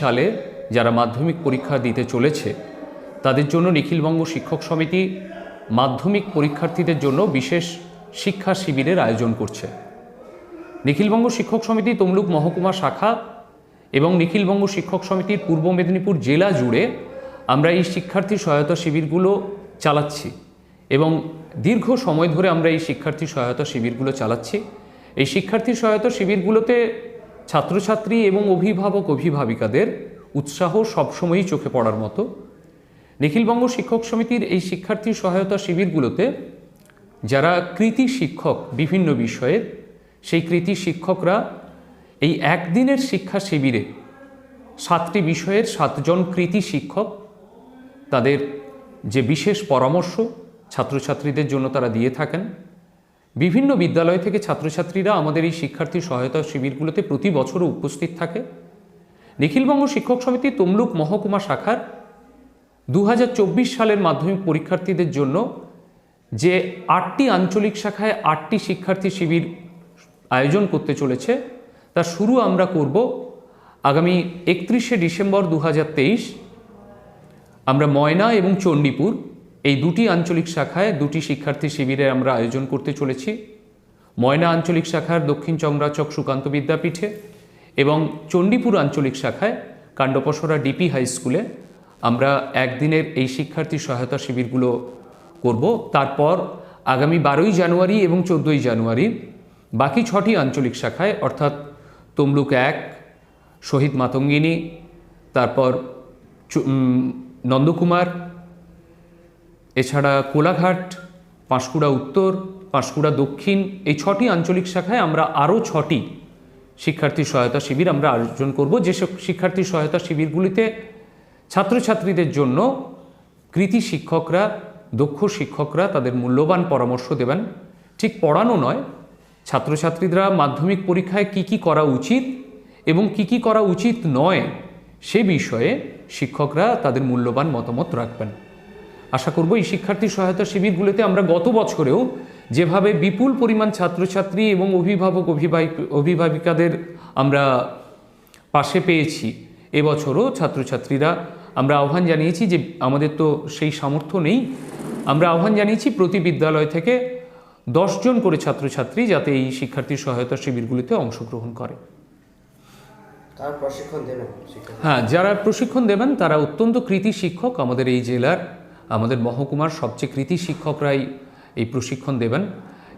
সালে যারা মাধ্যমিক পরীক্ষা দিতে চলেছে, তাদের জন্য নিখিলবঙ্গ শিক্ষক সমিতি মাধ্যমিক পরীক্ষার্থীদের জন্য বিশেষ শিক্ষা শিবিরের আয়োজন করছে। নিখিলবঙ্গ শিক্ষক সমিতি তমলুক মহকুমা শাখা এবং নিখিলবঙ্গ শিক্ষক সমিতির পূর্ব মেদিনীপুর জেলা জুড়ে আমরা এই শিক্ষার্থী সহায়তা শিবিরগুলো চালাচ্ছি এবং দীর্ঘ সময় ধরে আমরা এই শিক্ষার্থী সহায়তা শিবিরগুলো চালাচ্ছি। এই শিক্ষার্থী সহায়তা শিবিরগুলোতে ছাত্রছাত্রী এবং অভিভাবক অভিভাবিকাদের উৎসাহ সবসময়ই চোখে পড়ার মতো। নিখিলবঙ্গ শিক্ষক সমিতির এই শিক্ষার্থী সহায়তা শিবিরগুলোতে যারা কৃতি শিক্ষক বিভিন্ন বিষয়ের সেই কৃতি শিক্ষকরা এই একদিনের শিক্ষা শিবিরে সাতটি বিষয়ের সাতজন কৃতি শিক্ষক, তাদের যে বিশেষ পরামর্শ ছাত্রছাত্রীদের জন্য তারা দিয়ে থাকেন। বিভিন্ন বিদ্যালয় থেকে ছাত্রছাত্রীরা আমাদের এই শিক্ষার্থী সহায়তা শিবিরগুলোতে প্রতি বছরও উপস্থিত থাকে। নিখিলবঙ্গ শিক্ষক সমিতি তমলুক মহকুমা শাখার দু হাজার চব্বিশ সালের মাধ্যমিক পরীক্ষার্থীদের জন্য যে আটটি আঞ্চলিক শাখায় আটটি শিক্ষার্থী শিবির আয়োজন করতে চলেছে, তা শুরু আমরা করব আগামী একত্রিশে ডিসেম্বর দু হাজার তেইশ। আমরা ময়না এবং চণ্ডীপুর এই দুটি আঞ্চলিক শাখায় দুটি শিক্ষার্থী শিবিরের আমরা আয়োজন করতে চলেছি। ময়না আঞ্চলিক শাখার দক্ষিণ চংরাচক সুকান্ত বিদ্যাপীঠে এবং চণ্ডীপুর আঞ্চলিক শাখায় কাণ্ডপসরা ডিপি হাই স্কুলে আমরা একদিনের এই শিক্ষার্থী সহায়তা শিবিরগুলো করব। তারপর আগামী বারোই জানুয়ারি এবং চোদ্দোই জানুয়ারি বাকি ছটি আঞ্চলিক শাখায়, অর্থাৎ তমলুক এক, শহীদ মাতঙ্গিনী, তারপর নন্দকুমার এছাড়া কোলাঘাট, পাঁশকুড়া উত্তর, পাঁশকুড়া দক্ষিণ এই ছটি আঞ্চলিক শাখায় আমরা আরও ছটি শিক্ষার্থী সহায়তা শিবির আমরা আয়োজন করব। যেসব শিক্ষার্থী সহায়তা শিবিরগুলিতে ছাত্রছাত্রীদের জন্য কৃতি শিক্ষকরা, দক্ষ শিক্ষকরা তাদের মূল্যবান পরামর্শ দেবেন। ঠিক পড়ানো নয়, ছাত্রছাত্রীরা মাধ্যমিক পরীক্ষায় কি কি করা উচিত এবং কি কি করা উচিত নয় সে বিষয়ে শিক্ষকরা তাদের মূল্যবান মতামত রাখবেন। আশা করব এই শিক্ষার্থী সহায়তা শিবিরগুলোতে আমরা গত বছরেও যেভাবে বিপুল পরিমাণ ছাত্রছাত্রী এবং অভিভাবক অভিভাবক অভিভাবিকাদের আমরা পাশে পেয়েছি এবছরও ছাত্রছাত্রীরা আমরা আহ্বান জানিয়েছি যে আমাদের তো সেই সামর্থ্য নেই। আমরা আহ্বান জানিয়েছি প্রতি বিদ্যালয় থেকে দশজন করে ছাত্রছাত্রী যাতে এই শিক্ষার্থী সহায়তা শিবিরগুলিতে অংশগ্রহণ করে। হ্যাঁ যারা প্রশিক্ষণ দেবেন তারা অত্যন্ত কৃতি শিক্ষক আমাদের এই জেলার আমাদের মহকুমার সবচেয়ে কৃতি শিক্ষকরাই এই প্রশিক্ষণ দেবেন।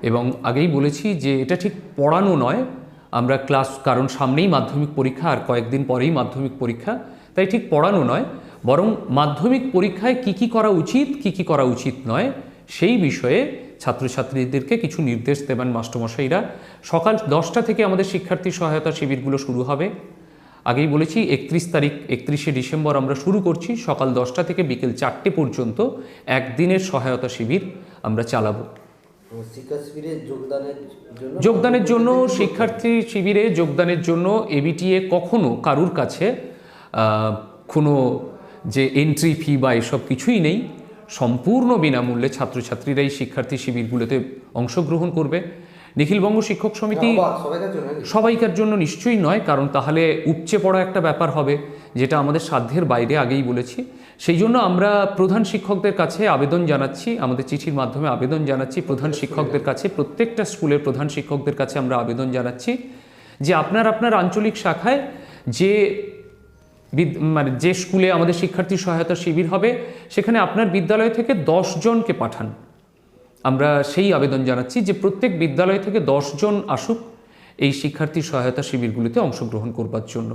এবং আগেই বলেছি যে এটা ঠিক পড়ানো নয়। আমরা ক্লাস কারণ সামনেই মাধ্যমিক পরীক্ষা আর কয়েকদিন পরেই মাধ্যমিক পরীক্ষা, তাই ঠিক পড়ানো নয়। বরং মাধ্যমিক পরীক্ষায় কি কি করা উচিত, কি কি করা উচিত নয়, সেই বিষয়ে ছাত্রছাত্রীদেরকে কিছু নির্দেশ দেবেন মাস্টারমশাইরা। সকাল দশটা থেকে আমাদের শিক্ষার্থী সহায়তা শিবিরগুলো শুরু হবে। আগেই বলেছি একত্রিশ তারিখ একত্রিশে ডিসেম্বর আমরা শুরু করছি সকাল দশটা থেকে বিকেল চারটে পর্যন্ত একদিনের সহায়তা শিবির আমরা চালাবো। যোগদানের জন্য শিক্ষার্থী শিবিরে যোগদানের জন্য এবিটিএ কখনো কারুর কাছে কোনো যে এন্ট্রি ফি বা এসব কিছুই নেই। সম্পূর্ণ বিনামূল্যে ছাত্রছাত্রীরাই শিক্ষার্থী শিবিরগুলোতে অংশগ্রহণ করবে। নিখিলবঙ্গ শিক্ষক সমিতি সবাইকার জন্য নিশ্চয়ই নয় কারণ তাহলে উপচে পড়া একটা ব্যাপার হবে যেটা আমাদের সাধ্যের বাইরে আগেই বলেছি। সেই জন্য আমরা প্রধান শিক্ষকদের কাছে আবেদন জানাচ্ছি আমাদের চিঠির মাধ্যমে আবেদন জানাচ্ছি প্রধান শিক্ষকদের কাছে প্রত্যেকটা স্কুলের প্রধান শিক্ষকদের কাছে আমরা আবেদন জানাচ্ছি যে আপনার আপনার আঞ্চলিক শাখায় যে মানে যে স্কুলে আমাদের শিক্ষার্থী সহায়তা শিবির হবে সেখানে আপনার বিদ্যালয় থেকে দশ জনকে পাঠান। আমরা সেই আবেদন জানাচ্ছি যে প্রত্যেক বিদ্যালয় থেকে দশজন আসুক এই শিক্ষার্থী সহায়তা শিবিরগুলিতে অংশগ্রহণ করবার জন্য।